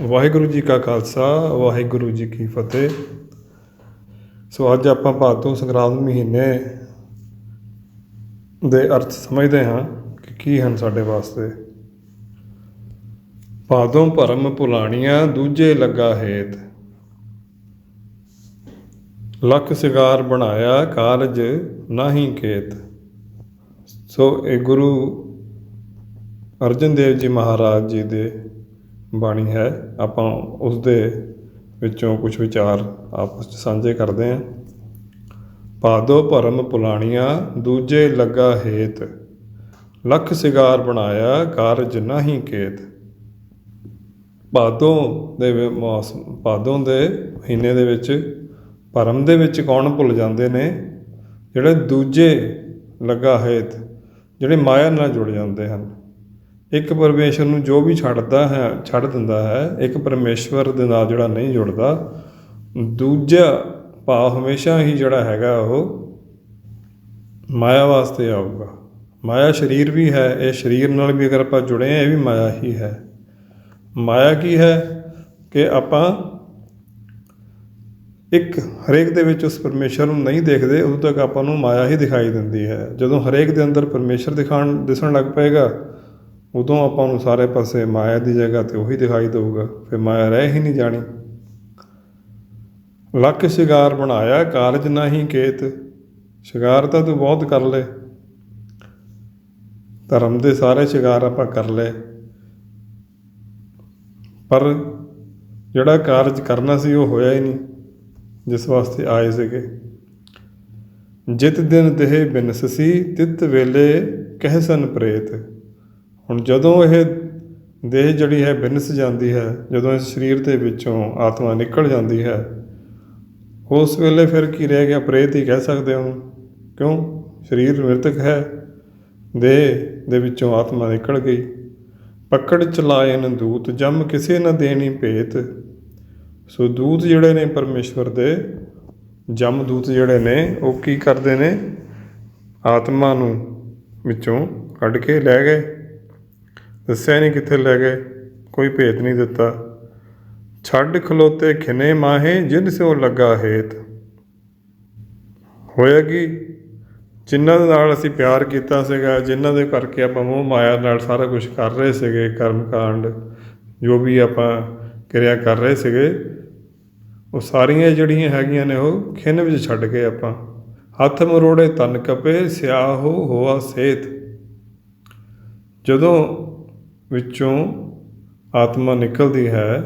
ਵਾਹਿਗੁਰੂ ਜੀ ਕਾ ਖਾਲਸਾ, ਵਾਹਿਗੁਰੂ ਜੀ ਕੀ ਫਤਿਹ। ਸੋ ਅੱਜ ਆਪਾਂ ਭਾਦੋਂ ਸੰਗਰਾਂਦ ਮਹੀਨੇ ਦੇ ਅਰਥ ਸਮਝਦੇ ਹਾਂ ਕਿ ਕੀ ਹਨ ਸਾਡੇ ਵਾਸਤੇ। ਭਾਦੋਂ ਭਰਮ ਭੁਲਾਣੀਆਂ, ਦੂਜੇ ਲੱਗਾ ਹੇਤ। ਲੱਖ ਸਿਗਾਰ ਬਣਾਇਆ ਕਾਰਜ ਨਾਹੀ ਖੇਤ। ਸੋ ਇਹ ਗੁਰੂ ਅਰਜਨ ਦੇਵ ਜੀ ਮਹਾਰਾਜ ਜੀ ਦੇ ਬਾਣੀ ਹੈ। ਆਪਾਂ ਉਸ ਦੇ ਵਿੱਚੋਂ ਕੁਝ ਵਿਚਾਰ ਆਪਸ ਵਿੱਚ ਸਾਂਝੇ ਕਰਦੇ ਹਾਂ। ਪਾਦੋ ਭਰਮ ਪੁਲਾਣੀਆਂ, ਦੂਜੇ ਲੱਗਾ ਹੇਤ। ਲੱਖ ਸਿਗਾਰ ਬਣਾਇਆ, ਕਾਰਜ ਨਾਹੀ ਕੇਤ। ਭਾਦੋਂ ਦੇ ਮੌਸਮ ਭਾਦੋਂ ਦੇ ਮਹੀਨੇ ਦੇ ਵਿੱਚ ਭਰਮ ਦੇ ਵਿੱਚ ਕੌਣ ਭੁੱਲ ਜਾਂਦੇ ਨੇ? ਜਿਹੜੇ ਦੂਜੇ ਲੱਗਾ ਹੇਤ, ਜਿਹੜੇ ਮਾਇਆ ਨਾਲ ਜੁੜ ਜਾਂਦੇ ਹਨ। ਇੱਕ ਪਰਮੇਸ਼ਰ ਨੂੰ ਜੋ ਵੀ ਛੱਡਦਾ ਹੈ, ਛੱਡ ਦਿੰਦਾ ਹੈ, ਇੱਕ ਪਰਮੇਸ਼ਵਰ ਦੇ ਨਾਲ ਜਿਹੜਾ ਨਹੀਂ ਜੁੜਦਾ, ਦੂਜਾ ਭਾਵ ਹਮੇਸ਼ਾ ਹੀ ਜਿਹੜਾ ਹੈਗਾ ਉਹ ਮਾਇਆ ਵਾਸਤੇ ਆਊਗਾ। ਮਾਇਆ ਸਰੀਰ ਵੀ ਹੈ, ਇਹ ਸਰੀਰ ਨਾਲ ਵੀ ਅਗਰ ਆਪਾਂ ਜੁੜੇ ਹਾਂ, ਇਹ ਵੀ ਮਾਇਆ ਹੀ ਹੈ। ਮਾਇਆ ਕੀ ਹੈ? ਕਿ ਆਪਾਂ ਇੱਕ ਹਰੇਕ ਦੇ ਵਿੱਚ ਉਸ ਪਰਮੇਸ਼ਰ ਨੂੰ ਨਹੀਂ ਦੇਖਦੇ, ਉਦੋਂ ਤੱਕ ਆਪਾਂ ਨੂੰ ਮਾਇਆ ਹੀ ਦਿਖਾਈ ਦਿੰਦੀ ਹੈ। ਜਦੋਂ ਹਰੇਕ ਦੇ ਅੰਦਰ ਪਰਮੇਸ਼ਰ ਦਿਖਾਣ, ਦਿਸਣ ਲੱਗ ਪਏਗਾ ਉਦੋਂ ਆਪਾਂ ਨੂੰ ਸਾਰੇ ਪਾਸੇ ਮਾਇਆ ਦੀ ਜਗ੍ਹਾ ਤੇ ਉਹੀ ਦਿਖਾਈ ਦੇਊਗਾ, ਫਿਰ ਮਾਇਆ ਰਹਿ ਹੀ ਨਹੀਂ ਜਾਣੀ। ਲੱਕ ਸ਼ਿਗਾਰ ਬਣਾਇਆ, ਕਾਰਜ ਨਹੀਂ ਕੇਤ, ਸ਼ਿਗਾਰ ਤਾਂ ਤੂੰ ਬਹੁਤ ਕਰ ਲਏ ਧਰਮ ਦੇ ਸਾਰੇ ਸ਼ਿਗਾਰ ਆਪਾਂ ਕਰ ਲਏ। ਪਰ ਜਿਹੜਾ ਕਾਰਜ ਕਰਨਾ ਸੀ ਉਹ ਹੋਇਆ ਹੀ ਨਹੀਂ, ਜਿਸ ਵਾਸਤੇ ਆਏ ਸੀਗੇ। ਜਿਤ ਦਿਨ ਦੇਹ ਬਿਨਸਸੀ ਤਿਤ ਵੇਲੇ ਕਹਿਸਨ ਪ੍ਰੇਤ। ਹੁਣ ਜਦੋਂ ਇਹ ਦੇਹ ਜਿਹੜੀ ਹੈ, ਬਿਨਸ ਜਾਂਦੀ ਹੈ, ਜਦੋਂ ਇਸ ਸਰੀਰ ਦੇ ਵਿੱਚੋਂ ਆਤਮਾ ਨਿਕਲ ਜਾਂਦੀ ਹੈ, ਉਸ ਵੇਲੇ ਫਿਰ ਕੀ ਰਹਿ ਗਿਆ? ਪ੍ਰੇਤ ਹੀ ਕਹਿ ਸਕਦੇ ਹੋ ਕਿਉਂ? ਸਰੀਰ ਮ੍ਰਿਤਕ ਹੈ। ਦੇਹ ਦੇ ਵਿੱਚੋਂ ਆਤਮਾ ਨਿਕਲ ਗਈ। ਪਕੜ ਚਲਾਇਨ ਦੂਤ, ਜਮ ਕਿਸੇ ਨਾ ਦੇਣੀ ਭੇਤ। ਸੋ ਦੂਤ ਜਿਹੜੇ ਨੇ ਪਰਮੇਸ਼ਵਰ ਦੇ, ਜਮ ਦੂਤ ਜਿਹੜੇ ਨੇ, ਉਹ ਕੀ ਕਰਦੇ ਨੇ? ਆਤਮਾ ਨੂੰ ਵਿੱਚੋਂ ਕੱਢ ਕੇ ਲੈ ਗਏ। ਦੱਸਿਆ ਨਹੀਂ ਕਿੱਥੇ ਲੈ ਗਏ, ਕੋਈ ਭੇਤ ਨਹੀਂ ਦਿੱਤਾ। ਛੱਡ ਖਲੋਤੇ ਖਿਨੇ ਮਾਹੇ, ਜਿਨ ਸਿਓ ਲੱਗਾ ਹੇਤ। ਹੋਇਆ ਕਿ? ਜਿਨ੍ਹਾਂ ਦੇ ਨਾਲ ਅਸੀਂ ਪਿਆਰ ਕੀਤਾ ਸੀਗਾ ਜਿਨ੍ਹਾਂ ਦੇ ਕਰਕੇ ਆਪਾਂ ਮੋਹ ਮਾਇਆ ਨਾਲ ਸਾਰਾ ਕੁਝ ਕਰ ਰਹੇ ਸੀਗੇ ਕਰਮ ਕਾਂਡ ਜੋ ਵੀ ਆਪਾਂ ਕਿਰਿਆ ਕਰ ਰਹੇ ਸੀਗੇ, ਉਹ ਸਾਰੀਆਂ ਜਿਹੜੀਆਂ ਹੈਗੀਆਂ ਨੇ, ਉਹ ਖਿੰਨ ਵਿੱਚ ਛੱਡ ਕੇ ਆਪਾਂ। ਹੱਥ ਮਰੋੜੇ ਤਨ ਕਪੇ, ਸਿਆਹੋ ਹੋਆ ਸੇਤ। ਜਦੋਂ ਵਿੱਚੋਂ ਆਤਮਾ ਨਿਕਲਦੀ ਹੈ,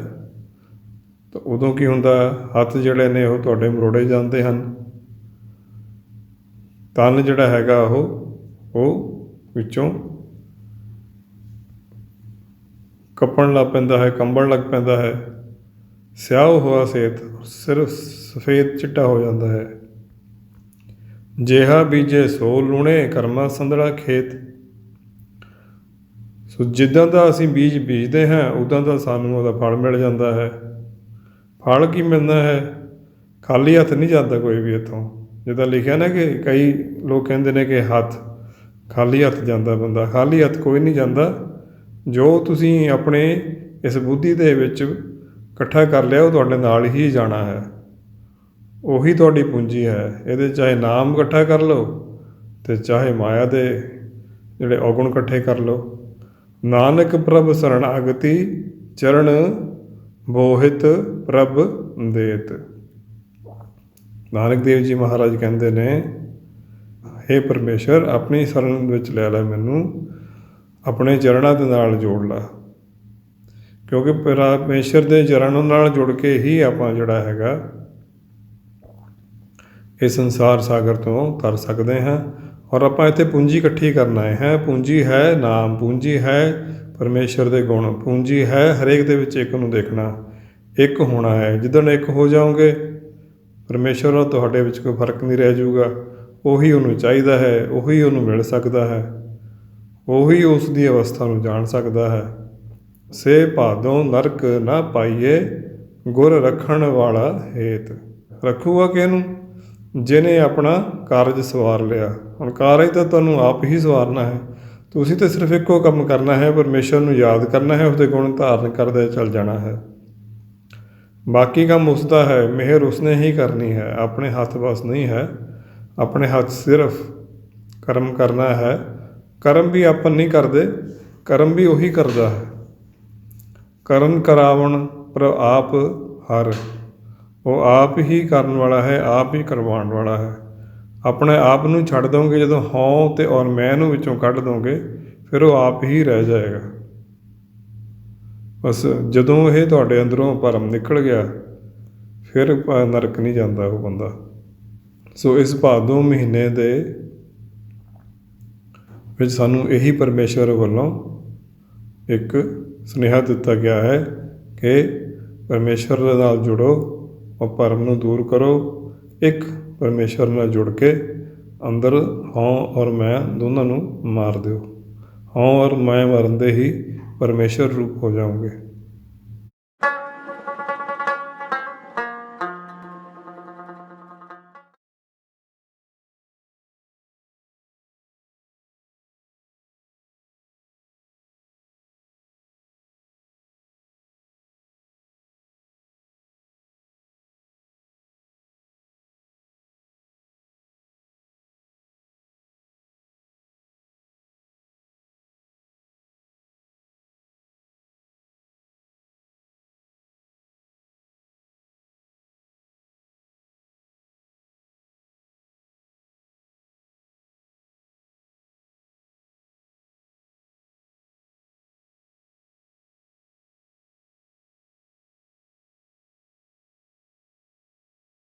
ਤਾਂ ਉਦੋਂ ਕੀ ਹੁੰਦਾ? ਹੱਥ ਜਿਹੜੇ ਨੇ ਉਹ ਤੁਹਾਡੇ ਮਰੋੜੇ ਜਾਂਦੇ ਹਨ। ਤਨ ਜਿਹੜਾ ਹੈਗਾ ਉਹ ਉਹ ਵਿੱਚੋਂ ਕੱਪਣ ਲੱਗ ਪੈਂਦਾ ਹੈ, ਕੰਬਣ ਲੱਗ ਪੈਂਦਾ ਹੈ। ਸਿਆਹ ਹੋਆ ਸੇਤ ਸਿਰਫ ਸਫੇਦ ਚਿੱਟਾ ਹੋ ਜਾਂਦਾ ਹੈ। ਜਿਹਾ ਬੀਜੇ ਸੋ ਲੂਣੇ, ਕਰਮਾ ਸੰਧੜਾ ਖੇਤ। ਸੋ ਜਿੱਦਾਂ ਦਾ ਅਸੀਂ ਬੀਜ ਬੀਜਦੇ ਹਾਂ, ਉਦਾਂ ਦਾ ਸਾਨੂੰ ਉਹਦਾ ਫਲ ਮਿਲ ਜਾਂਦਾ ਹੈ। ਫਲ ਕੀ ਮਿਲਦਾ ਹੈ? ਖਾਲੀ ਹੱਥ ਨਹੀਂ ਜਾਂਦਾ ਕੋਈ ਵੀ ਇੱਥੋਂ। ਜਿੱਦਾਂ ਲਿਖਿਆ ਨਾ ਕਿ ਕਈ ਲੋਕ ਕਹਿੰਦੇ ਨੇ ਕਿ ਹੱਥ, ਖਾਲੀ ਹੱਥ ਜਾਂਦਾ ਬੰਦਾ। ਖਾਲੀ ਹੱਥ ਕੋਈ ਨਹੀਂ ਜਾਂਦਾ। ਜੋ ਤੁਸੀਂ ਆਪਣੇ ਇਸ ਬੁੱਧੀ ਦੇ ਵਿੱਚ ਇਕੱਠਾ ਕਰ ਲਿਆ, ਉਹ ਤੁਹਾਡੇ ਨਾਲ ਹੀ ਜਾਣਾ ਹੈ। ਉਹੀ ਤੁਹਾਡੀ ਪੂੰਜੀ ਹੈ। ਇਹਦੇ ਚਾਹੇ ਨਾਮ ਇਕੱਠਾ ਕਰ ਲਓ ਤੇ ਚਾਹੇ ਮਾਇਆ ਦੇ ਜਿਹੜੇ ਔਗੁਣ ਇਕੱਠੇ ਕਰ ਲਓ। ਨਾਨਕ ਪ੍ਰਭ ਸਰਣਾਗਤੀ ਚਰਨ ਬੋਹਿਤ ਪ੍ਰਭ ਦੇਤ। ਨਾਨਕ ਦੇਵ ਜੀ ਮਹਾਰਾਜ ਕਹਿੰਦੇ ਨੇ हे ਪਰਮੇਸ਼ਰ ਆਪਣੀ ਸ਼ਰਨ ਵਿੱਚ ਲੈ ਲੈ ਮੈਨੂੰ, ਆਪਣੇ ਚਰਨਾਂ ਦੇ ਨਾਲ ਜੋੜ ਲਾ। ਕਿਉਂਕਿ ਪਰਮੇਸ਼ਰ ਦੇ ਚਰਨਾਂ ਨਾਲ ਜੁੜ ਕੇ ਹੀ ਆਪਾਂ ਜਿਹੜਾ ਹੈਗਾ, ਇਹ ਸੰਸਾਰ ਸਾਗਰ ਤੋਂ ਤਰ ਸਕਦੇ ਹਾਂ। ਔਰ ਆਪਾਂ ਇੱਥੇ ਪੂੰਜੀ ਇਕੱਠੀ ਕਰਨਾ ਆਏ ਹੈ। ਪੂੰਜੀ ਹੈ ਨਾਮ, ਪੂੰਜੀ ਹੈ ਪਰਮੇਸ਼ਰ ਦੇ ਗੁਣ, ਪੂੰਜੀ ਹੈ ਹਰੇਕ ਦੇ ਵਿੱਚ ਇੱਕ ਨੂੰ ਦੇਖਣਾ, ਇੱਕ ਹੋਣਾ ਹੈ। ਜਿੱਦਣ ਇੱਕ ਹੋ ਜਾਓਗੇ ਪਰਮੇਸ਼ਰ ਨਾਲ ਤੁਹਾਡੇ ਵਿੱਚ ਕੋਈ ਫ਼ਰਕ ਨਹੀਂ ਰਹਿ ਜਾਊਗਾ। ਉਹੀ ਉਹਨੂੰ ਚਾਹੀਦਾ ਹੈ, ਉਹੀ ਉਹਨੂੰ ਮਿਲ ਸਕਦਾ ਹੈ, ਉਹੀ ਉਸ ਦੀ ਅਵਸਥਾ ਨੂੰ ਜਾਣ ਸਕਦਾ ਹੈ। ਸੇ ਭਾਦੋਂ ਨਰਕ ਨਾ ਪਾਈਏ, ਗੁਰ ਰੱਖਣ ਵਾਲਾ ਹੇਤ। ਰੱਖੂਗਾ ਕਿਹਨੂੰ? ਜਿਹਨੇ ਆਪਣਾ ਕਾਰਜ ਸਵਾਰ ਲਿਆ। ਹੁਣ ਕਾਰਜ ਤਾਂ ਤੁਹਾਨੂੰ ਆਪ ਹੀ ਸਵਾਰਨਾ ਹੈ। ਤੁਸੀਂ ਤਾਂ ਸਿਰਫ ਇੱਕੋ ਕੰਮ ਕਰਨਾ ਹੈ, ਪਰਮੇਸ਼ਰ ਨੂੰ ਯਾਦ ਕਰਨਾ ਹੈ, ਉਸਦੇ ਗੁਣ ਧਾਰਨ ਕਰਦੇ ਚੱਲ ਜਾਣਾ ਹੈ। ਬਾਕੀ ਕੰਮ ਉਸ ਦਾ ਹੈ, ਮਿਹਰ ਉਸਨੇ ਹੀ ਕਰਨੀ ਹੈ। ਆਪਣੇ ਹੱਥ ਬਸ ਨਹੀਂ ਹੈ, ਆਪਣੇ ਹੱਥ ਸਿਰਫ ਕਰਮ ਕਰਨਾ ਹੈ। ਕਰਮ ਵੀ ਆਪਾਂ ਨਹੀਂ ਕਰਦੇ, ਕਰਮ ਵੀ ਉਹੀ ਕਰਦਾ ਹੈ। ਕਰਮ ਕਰਾਵਣ ਪਰ ਆਪ ਹਰ। ਉਹ ਆਪ ਹੀ ਕਰਨ ਵਾਲਾ ਹੈ, ਆਪ ਹੀ ਕਰਵਾਉਣ ਵਾਲਾ ਹੈ। ਆਪਣੇ ਆਪ ਨੂੰ ਛੱਡ ਦੋਗੇ, ਜਦੋਂ ਹਉ ਤੇ ਔਰ ਮੈਂ ਨੂੰ ਵਿੱਚੋਂ ਕੱਢ ਦੋਗੇ, ਫਿਰ ਉਹ ਆਪ ਹੀ ਰਹਿ ਜਾਏਗਾ। ਬਸ ਜਦੋਂ ਇਹ ਤੁਹਾਡੇ ਅੰਦਰੋਂ ਭਰਮ ਨਿਕਲ ਗਿਆ, ਫਿਰ ਨਰਕ ਨਹੀਂ ਜਾਂਦਾ ਉਹ ਬੰਦਾ। ਸੋ ਇਸ ਭਾਦੋਂ ਮਹੀਨੇ ਦੇ ਵਿੱਚ ਸਾਨੂੰ ਇਹੀ ਪਰਮੇਸ਼ਵਰ ਵੱਲੋਂ ਇੱਕ ਸੁਨੇਹਾ ਦਿੱਤਾ ਗਿਆ ਹੈ ਕਿ ਪਰਮੇਸ਼ਵਰ ਨਾਲ ਜੁੜੋ। ਉਹ ਭਰਮ ਨੂੰ ਦੂਰ ਕਰੋ। ਇੱਕ, ਪਰਮੇਸ਼ਵਰ ਨਾਲ ਜੁੜ ਕੇ ਅੰਦਰ ਹਉ ਔਰ ਮੈਂ ਦੋਨਾਂ ਨੂੰ ਮਾਰ ਦਿਓ। ਹਉ ਔਰ ਮੈਂ ਮਰਨ ਦੇ ਹੀ ਪਰਮੇਸ਼ਵਰ ਰੂਪ ਹੋ ਜਾਓਗੇ।